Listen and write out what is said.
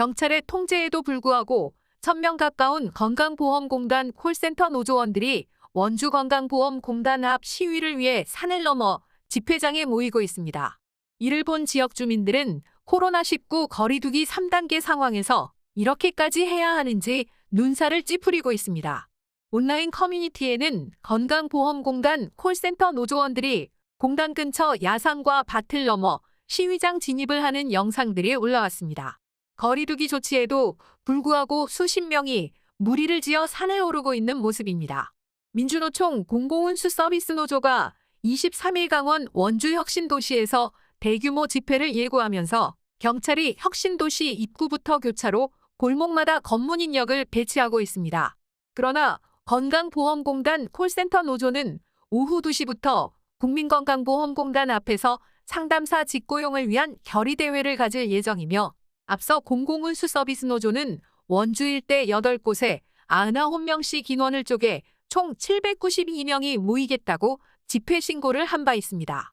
경찰의 통제에도 불구하고 1000명 가까운 건강보험공단 콜센터 노조원들이 원주건강보험공단 앞 시위를 위해 산을 넘어 집회장에 모이고 있습니다. 이를 본 지역 주민들은 코로나19 거리두기 3단계 상황에서 이렇게까지 해야 하는지 눈살을 찌푸리고 있습니다. 온라인 커뮤니티에는 건강보험공단 콜센터 노조원들이 공단 근처 야산과 밭을 넘어 시위장 진입을 하는 영상들이 올라왔습니다. 거리두기 조치에도 불구하고 수십 명이 무리를 지어 산에 오르고 있는 모습입니다. 민주노총 공공운수 서비스 노조가 23일 강원 원주 혁신도시에서 대규모 집회를 예고하면서 경찰이 혁신도시 입구부터 교차로 골목마다 검문 인력을 배치하고 있습니다. 그러나 건강보험공단 콜센터 노조는 오후 2시부터 국민건강보험공단 앞에서 상담사 직고용을 위한 결의대회를 가질 예정이며 앞서 공공운수 서비스 노조는 원주 일대 8곳에 99명씩 인원을 쪼개 총 792명이 모이겠다고 집회 신고를 한 바 있습니다.